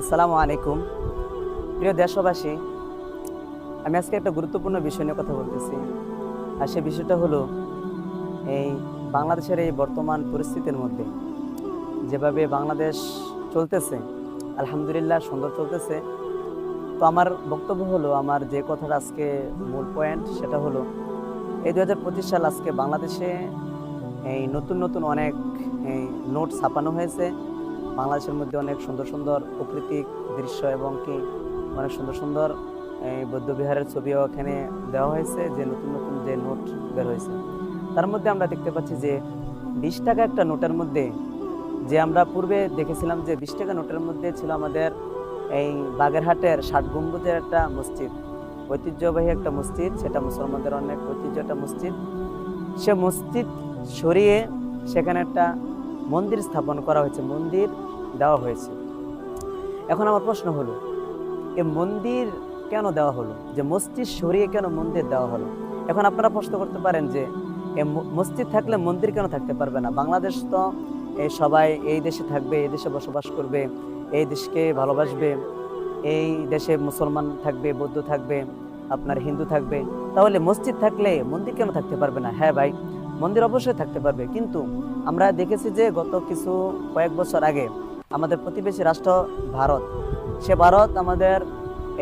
আসসালামু আলাইকুম। প্রিয় দেশবাসী, আমি আজকে একটা গুরুত্বপূর্ণ বিষয় নিয়ে কথা বলতেছি। আর সে বিষয়টা হলো এই বাংলাদেশের এই বর্তমান পরিস্থিতির মধ্যে। যেভাবে বাংলাদেশ চলতেছে, আলহামদুলিল্লাহ সুন্দর চলতেছে। তো আমার বক্তব্য হলো, আমার যে কথাটা আজকে মূল পয়েন্ট সেটা হলো, এই দু হাজার পঁচিশ সাল আজকে বাংলাদেশে এই নতুন নতুন অনেক নোট ছাপানো হয়েছে। বাংলাদেশের মধ্যে অনেক সুন্দর সুন্দর প্রাকৃতিক দৃশ্য এবং কি অনেক সুন্দর সুন্দর, এই বৌদ্ধবিহারের ছবিও এখানে দেওয়া হয়েছে, যে নতুন নতুন যে নোট বের হয়েছে। তার মধ্যে আমরা দেখতে পাচ্ছি যে বিশ টাকা একটা নোটের মধ্যে, যে আমরা পূর্বে দেখেছিলাম যে বিশ টাকা নোটের মধ্যে ছিল আমাদের এই বাগেরহাটের ষাট গম্বুজের একটা মসজিদ, ঐতিহ্যবাহী একটা মসজিদ, সেটা মুসলমানদের অনেক ঐতিহ্য একটা মসজিদ। সে মসজিদ সরিয়ে সেখানে একটা মন্দির স্থাপন করা হয়েছে, মন্দির দেওয়া হয়েছে। এখন আমার প্রশ্ন হলো, এ মন্দির কেন দেওয়া হলো? যে মসজিদ সরিয়ে কেন মন্দির দেওয়া হলো? এখন আপনারা প্রশ্ন করতে পারেন যে, এ মসজিদ থাকলে মন্দির কেন থাকতে পারবে না? বাংলাদেশ তো সবাই এই দেশে থাকবে, এই দেশে বসবাস করবে, এই দেশকে ভালোবাসবে, এই দেশে মুসলমান থাকবে, বৌদ্ধ থাকবে, আপনার হিন্দু থাকবে। তাহলে মসজিদ থাকলে মন্দির কেন থাকতে পারবে না? হ্যাঁ ভাই মন্দির অবশ্যই থাকতে পারবে। কিন্তু আমরা দেখেছি যে গত কিছু কয়েক বছর আগে আমাদের প্রতিবেশী রাষ্ট্র ভারত, সে ভারত আমাদের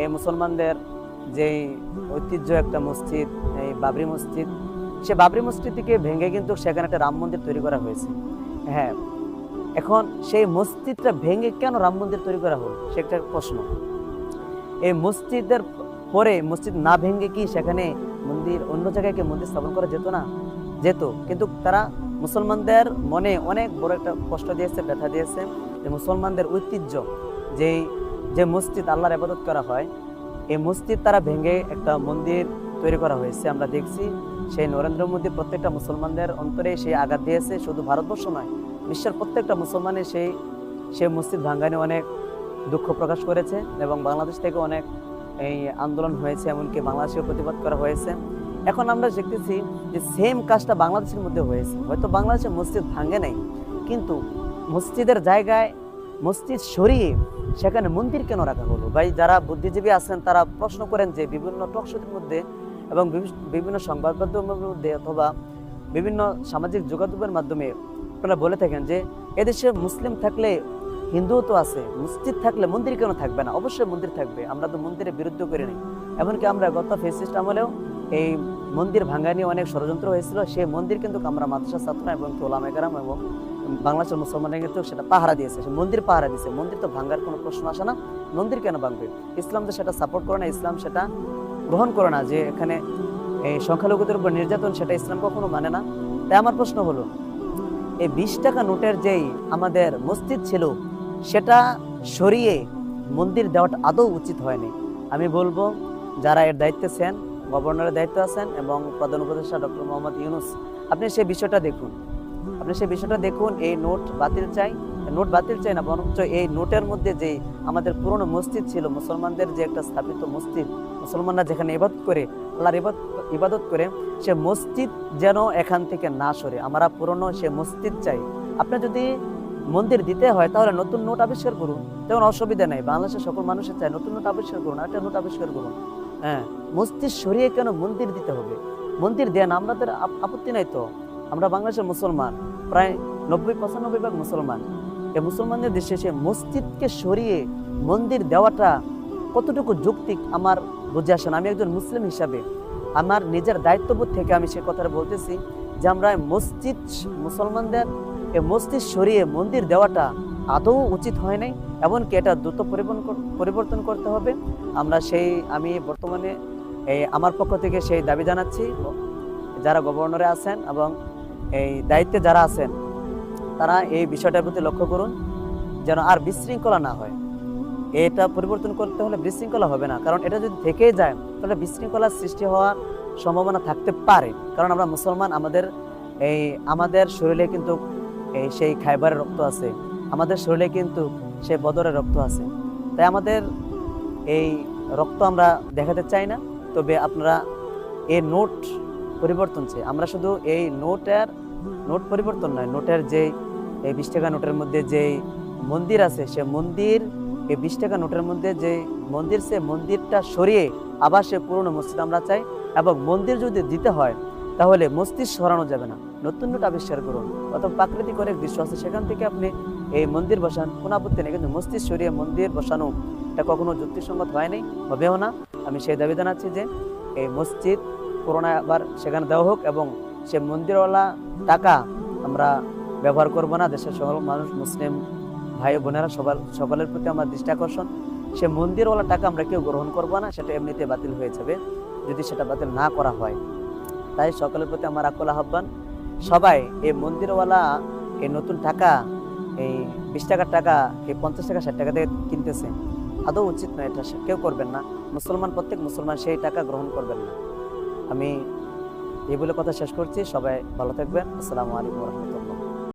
এই মুসলমানদের যেই ঐতিহ্য একটা মসজিদ, এই বাবরি মসজিদ, সে বাবরি মসজিদটিকে ভেঙে কিন্তু সেখানে একটা রাম মন্দির তৈরি করা হয়েছে। হ্যাঁ এখন সেই মসজিদটা ভেঙে কেন রাম মন্দির তৈরি করা হলো? সে একটা প্রশ্ন। এই মসজিদের পরে মসজিদ না ভেঙে কি সেখানে মন্দির অন্য জায়গায় কি মন্দির স্থাপন করা যেত না? যেত কিন্তু তারা মুসলমানদের মনে অনেক বড় একটা কষ্ট দিয়েছে, ব্যথা দিয়েছে। যে মুসলমানদের ঐতিহ্য যেই যে মসজিদ আল্লাহর আবাদত করা হয়, এই মসজিদ তারা ভেঙে একটা মন্দির তৈরি করা হয়েছে। আমরা দেখছি সেই নরেন্দ্র মোদী প্রত্যেকটা মুসলমানদের অন্তরে সেই আঘাত দিয়েছে। শুধু ভারতবর্ষ নয়, বিশ্বের প্রত্যেকটা মুসলমানের সেই সেই মসজিদ ভাঙ্গানে অনেক দুঃখ প্রকাশ করেছে এবং বাংলাদেশ থেকে অনেক এই আন্দোলন হয়েছে, এমনকি বাংলাদেশেও প্রতিবাদ করা হয়েছে। এখন আমরা দেখতেছি যে সেম কাজটা বাংলাদেশের মধ্যে হয়েছে। হয়তো বাংলাদেশে মসজিদ ভাঙে নাই, কিন্তু মসজিদের জায়গায় মসজিদ সরিয়ে সেখানে মন্দির কেন রাখা হলো? ভাই, যারা বুদ্ধিজীবী আছেন, তারা প্রশ্ন করেন যে বিভিন্ন টকশোর মধ্যে এবং বিভি- বিভিন্ন সংবাদ মাধ্যমের মধ্যে অথবা বিভিন্ন সামাজিক যোগাযোগের মাধ্যমে আপনারা বলে থাকেন যে এদেশে মুসলিম থাকলে হিন্দুও তো আছে, মসজিদ থাকলে মন্দির কেন থাকবে না? অবশ্যই মন্দির থাকবে, আমরা তো মন্দিরের বিরুদ্ধে করি নাই। এমনকি আমরা গত ফেসিস্ট আমলেও এই মন্দির ভাঙ্গা নিয়ে অনেক ষড়যন্ত্র হয়েছিল। সেই মন্দির কিন্তু আমরা মাদ্রাসা ছাত্র এবং ওলামেকারাম এবং বাংলাদেশের মুসলমানরা কিন্তু সেটা পাহারা দিয়েছে। সে মন্দির পাহারা দিয়েছে। মন্দির তো ভাঙ্গার কোনো প্রশ্ন আসে না। মন্দির কেন ভাঙবে? ইসলাম তো সেটা সাপোর্ট করে না, ইসলাম সেটা গ্রহণ করে না যে এখানে এই সংখ্যালঘুদের উপর নির্যাতন সেটা ইসলাম কখনো মানে না। তাই আমার প্রশ্ন হলো, এই বিশ টাকা নোটের যেই আমাদের মসজিদ ছিল, সেটা সরিয়ে মন্দির দেওয়াটা আদৌ উচিত হয়নি। আমি বলব, যারা এর দায়িত্বে আছেন গভর্নরের দায়িত্ব আছেন এবং প্রধান উপদেষ্টা ডক্টর মোহাম্মদ ইউনুস। আপনি সেই বিষয়টা দেখুন। আপনি সেই বিষয়টা দেখুন, এই নোট বাতিল চাই। নোট বাতিল চাই না, বরঞ্চ এই নোটের মধ্যে যে আমাদের পুরনো মসজিদ ছিল, মুসলমানদের যে একটা স্থাপিত মসজিদ, মুসলমানরা যেখানে ইবাদত করে, আল্লাহর ইবাদত ইবাদত করে, সে মসজিদ যেন এখান থেকে না সরে। আমরা পুরনো সে মসজিদ চাই। আপনি যদি মন্দির দিতে হয়, তাহলে নতুন নোট আবিষ্কার করুন। তেমন অসুবিধা নেই। বাংলাদেশের সকল মানুষের চাই নতুন নোট আবিষ্কার করুন একটা নোট আবিষ্কার করুন। হ্যাঁ মসজিদ সরিয়ে কেন মন্দির দিতে হবে? মন্দির দেন, আমাদের আপ- আপত্তি নাই তো। আমরা বাংলাদেশের মুসলমান, প্রায় নব্বই পঁচানব্বই ভাগ মুসলমান। এ মুসলমানদের দেশে সে মসজিদকে সরিয়ে মন্দির দেওয়াটা কতটুকু যৌক্তিক আমার বুঝে আসে না। আমি একজন মুসলিম হিসাবে। আমার নিজের দায়িত্ববোধ থেকে আমি সে কথাটা বলতেছি যে আমরা মসজিদ, মুসলমানদের এ মসজিদ সরিয়ে মন্দির দেওয়াটা আদৌ উচিত হয় নাই, এমনকি এটা দ্রুত পরিবর্তন পরিবর্তন করতে হবে। আমরা সেই, আমি বর্তমানে এই আমার পক্ষ থেকে সেই দাবি জানাচ্ছি। যারা গভর্নরে আছেন এবং এই দায়িত্বে যারা আছেন, তারা এই বিষয়টার প্রতি লক্ষ্য করুন, যেন আর বিশৃঙ্খলা না হয়। এটা পরিবর্তন করতে হলে বিশৃঙ্খলা হবে না, কারণ এটা যদি থেকেই যায়, তাহলে বিশৃঙ্খলার সৃষ্টি হওয়ার সম্ভাবনা থাকতে পারে। কারণ আমরা মুসলমান, আমাদের এই, আমাদের শরীরে কিন্তু এই সেই খাইবারের রক্ত আছে। আমাদের শরীরে কিন্তু সে বদরের রক্ত আছে। তাই আমাদের এই রক্ত আমরা দেখাতে চাই না, তবে আপনারা এই নোট পরিবর্তন চাই। আমরা শুধু এই নোটের, নোট পরিবর্তন নয়, নোটের যে এই বিশ টাকা নোটের মধ্যে যে মন্দির আছে, সে মন্দির, এই বিশ টাকা নোটের মধ্যে যে মন্দির, সে মন্দিরটা সরিয়ে আবার সে পুরনো মসজিদ আমরা চাই। এবং মন্দির যদি দিতে হয়, তাহলে মস্তিষ্ক সরানো যাবে না। নতুন নোট আবিষ্কার করুন। অথবা প্রাকৃতিক অনেক দৃশ্য আছে, সেখান থেকে আপনি এই মন্দির বসান। কোনো আপত্তি নেই, কিন্তু মসজিদ সরিয়ে মন্দির বসানো, এটা কখনো যুক্তিসঙ্গত হয়নি হবেও না। আমি সেই দাবি জানাচ্ছি যে এই মসজিদ পুরোনো আবার সেখানে দেওয়া হোক এবং সে মন্দিরওয়ালা টাকা আমরা ব্যবহার করব না। দেশের সকল মানুষ, মুসলিম ভাই বোনেরা সবার, সকলের প্রতি আমার দৃষ্টি আকর্ষণ। সে মন্দিরওয়ালা টাকা আমরা কেউ গ্রহণ করব না, সেটা এমনিতে বাতিল হয়ে যাবে, যদি সেটা বাতিল না করা হয়। তাই সকলের প্রতি আমার আকুল আহ্বান। সবাই এই মন্দিরওয়ালা, এই নতুন টাকা এই বিশ টাকার টাকা এই পঞ্চাশ টাকা, ষাট টাকা দিয়ে কিনতেছে। আদৌ উচিত নয় এটা কেউ করবেন না। মুসলমান, প্রত্যেক মুসলমান সেই টাকা গ্রহণ করবেন না। আমি এই বলে কথা শেষ করছি। সবাই ভালো থাকবেন। আসসালামু আলাইকুম রহমতুল্লাহ।